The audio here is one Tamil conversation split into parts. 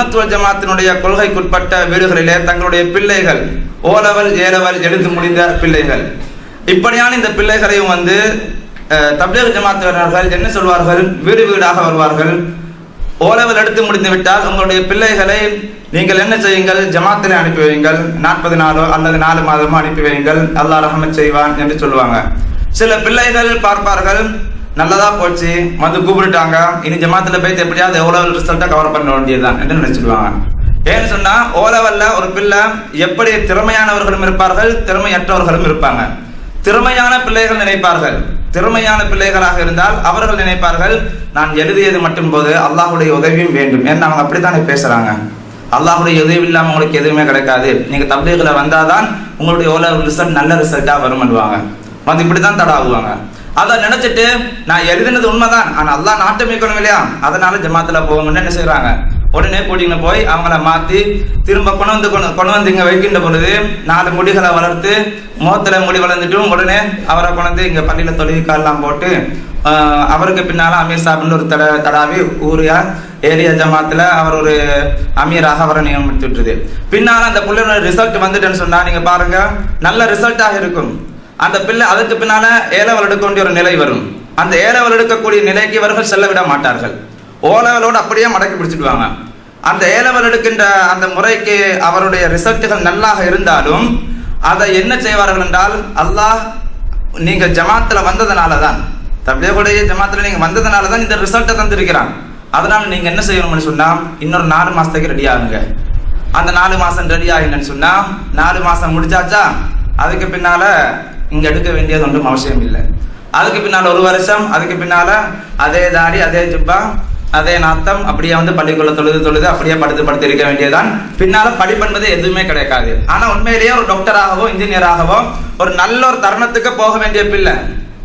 சுன்னத்துவல் ஜமாத்தினுடைய கொள்கைக்குட்பட்ட வீடுகளிலே தங்களுடைய பிள்ளைகள் ஓலவல் ஏலவல் எழுந்து முடிந்த பிள்ளைகள். இப்படியான இந்த பிள்ளைகளையும் வந்து அஹ், தப்லீக் ஜமாத்தினர்கள் என்ன சொல்வார்கள்? வீடு வீடாக வருவார்கள். ஓலவல் எடுத்து முடிந்து விட்டால் உங்களுடைய பிள்ளைகளை நீங்கள் என்ன செய்யுங்கள்? ஜமாத்திலே அனுப்பி வையுங்கள். நாற்பது நாளோ அல்லது நாலு மாதமோ அனுப்பி வையுங்கள். அல்லாஹ் ரஹமத் செய்வான் என்று சொல்லுவாங்க. சில பிள்ளைகள் பார்ப்பார்கள் நல்லதா போச்சு? வந்து கூப்பிட்டுட்டாங்க. இனி ஜமாத்துல போயிட்டு எப்படியாவது எவ்வளவு ரிசல்ட்டை கவர் பண்ண வேண்டியதுதான் என்று நினைச்சிடுவாங்க ஏன்னு சொன்னா ஓலவல்ல ஒரு பிள்ளை எப்படி திறமையானவர்களும் இருப்பார்கள் திறமையற்றவர்களும் இருப்பாங்க. திறமையான பிள்ளைகள் நினைப்பார்கள். திறமையான பிள்ளைகளாக இருந்தால் அவர்கள் நினைப்பார்கள் நான் எழுதியது மட்டும் போது அல்லாஹுடைய உதவியும் வேண்டும் ஏன்னா அவங்க அப்படித்தானே பேசுறாங்க. அல்லாஹுடைய உதவி இல்லாம உங்களுக்கு எதுவுமே கிடைக்காது. நீங்க தப்லீகில் வந்தாதான் உங்களுடைய ஓல ரிசல்ட் நல்ல ரிசல்ட்டா வரும்னுவாங்க வந்து இப்படித்தான் தடாகுவாங்க அதை நினைச்சிட்டு நான் எழுதினது உண்மைதான். ஆனா அல்லாஹ் நாட்டம் இருக்கணும் இல்லையா? அதனால ஜமாத்துல போவாங்கன்னு என்ன செய்யறாங்க உடனே கூட்டின்னு போய் அவங்கள மாத்தி திரும்ப கொண்டு வந்து கொண்டு கொண்டு வந்து இங்க வைக்கின்ற பொழுது நாலு முடிகளை வளர்த்து முகத்துல முடி வளர்ந்துட்டும் உடனே அவரை கொண்டு வந்து இங்க பள்ளியில தொழுவிக்கால்லாம் போட்டு அவருக்கு பின்னால அமீர் சாப்னு ஒரு தட தடாவி ஊரியா ஏரியா ஜமாத்துல அவர் ஒரு அமீராக அவரை நியமித்துட்டுது பின்னால அந்த பிள்ளையோட ரிசல்ட் வந்துட்டேன்னு சொன்னா நீங்க பாருங்க நல்ல ரிசல்ட்டாக இருக்கும். அந்த பிள்ளை அதுக்கு பின்னால ஏலவல் எடுக்க வேண்டிய ஒரு நிலை வரும். அந்த ஏலவல் எடுக்கக்கூடிய நிலைக்கு இவர்கள் செல்ல விட மாட்டார்கள். ஓலவலோடு அப்படியே மடக்கி பிடிச்சிடுவாங்க. அந்த ஏலவல் எடுக்கின்ற அந்த முறைக்கு அவருடைய ரிசல்ட்டுகள் நல்லாக இருந்தாலும் அதை என்ன செய்வார்கள் என்றால் அல்லாஹ் நீங்கள் ஜமாத்துல வந்ததுனால தான் தபிலேகுடைய ஜமாத்துல நீங்கள் வந்ததுனால தான் இந்த ரிசல்ட்டை தந்திருக்கிறான். அதனால் நீங்கள் என்ன செய்யணும்னு சொன்னால் இன்னொரு நாலு மாதத்துக்கு ரெடி ஆகுங்க. அந்த நாலு மாதம் ரெடி ஆகினு சொன்னால் நாலு மாதம் முடிஞ்சாச்சா அதுக்கு பின்னால் இங்க எடுக்க வேண்டியது ஒன்றும் அவசியம் இல்லை. அதுக்கு பின்னால் ஒரு வருஷம் அதுக்கு பின்னால அதே தாடி அதே ஜிப்பா அதே நாத்தம் அப்படியே வந்து பள்ளிக்குள்ள தொழுது தொழுது அப்படியே படுத்து படுத்து இருக்க வேண்டியதுதான். பின்னால படிப்பென்பது எதுவுமே கிடைக்காது. ஆனா உண்மையிலேயே ஒரு டாக்டராகவோ இன்ஜினியராகவோ ஒரு நல்ல ஒரு தருணத்துக்கு போக வேண்டிய பிள்ளை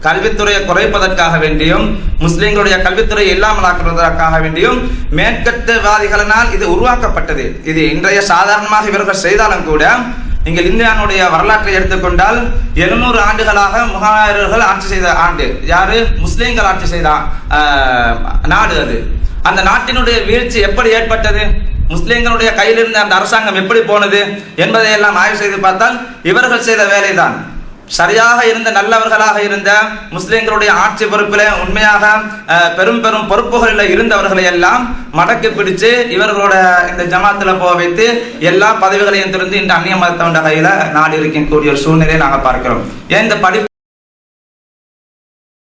கல்வித்துறையை குறைப்பதற்காக வேண்டியும் முஸ்லிம்களுடைய கல்வித்துறையை இல்லாமலாக்குவதற்காக வேண்டியும் மேற்கத்தவாதிகளினால் இது உருவாக்கப்பட்டது. இது இன்றைய சாதாரணமாக இவர்கள் செய்தாலும் கூட நீங்கள் இந்தியாவுடைய வரலாற்றை எடுத்துக்கொண்டால் எழுநூறு ஆண்டுகளாக முகாயர்கள் ஆட்சி செய்த ஆண்டு. யாரு? முஸ்லீம்கள் ஆட்சி செய்த நாடு அது. அந்த நாட்டினுடைய வீழ்ச்சி எப்படி ஏற்பட்டது? முஸ்லீம்களுடைய கையிலிருந்து அந்த அரசாங்கம் எப்படி போனது? என்பதை எல்லாம் ஆய்வு செய்து பார்த்தால் இவர்கள் செய்த வேலைதான். சரியாக இருந்த நல்லவர்களாக இருந்த முஸ்லிம்களுடைய ஆட்சி பொறுப்பில் உண்மையாக அஹ், பெரும் பெரும் பொறுப்புகளில் இருந்தவர்களை எல்லாம் மடக்கி பிடிச்சு இவர்களோட இந்த ஜமாத்துல போக வைத்து எல்லா பதவிகளையும் திறந்து இந்த அந்நிய மதத்தவண்ட கையில் நாடு இருக்கக்கூடிய ஒரு சூழ்நிலையை நாங்கள் பார்க்கிறோம். ஏன் இந்த படி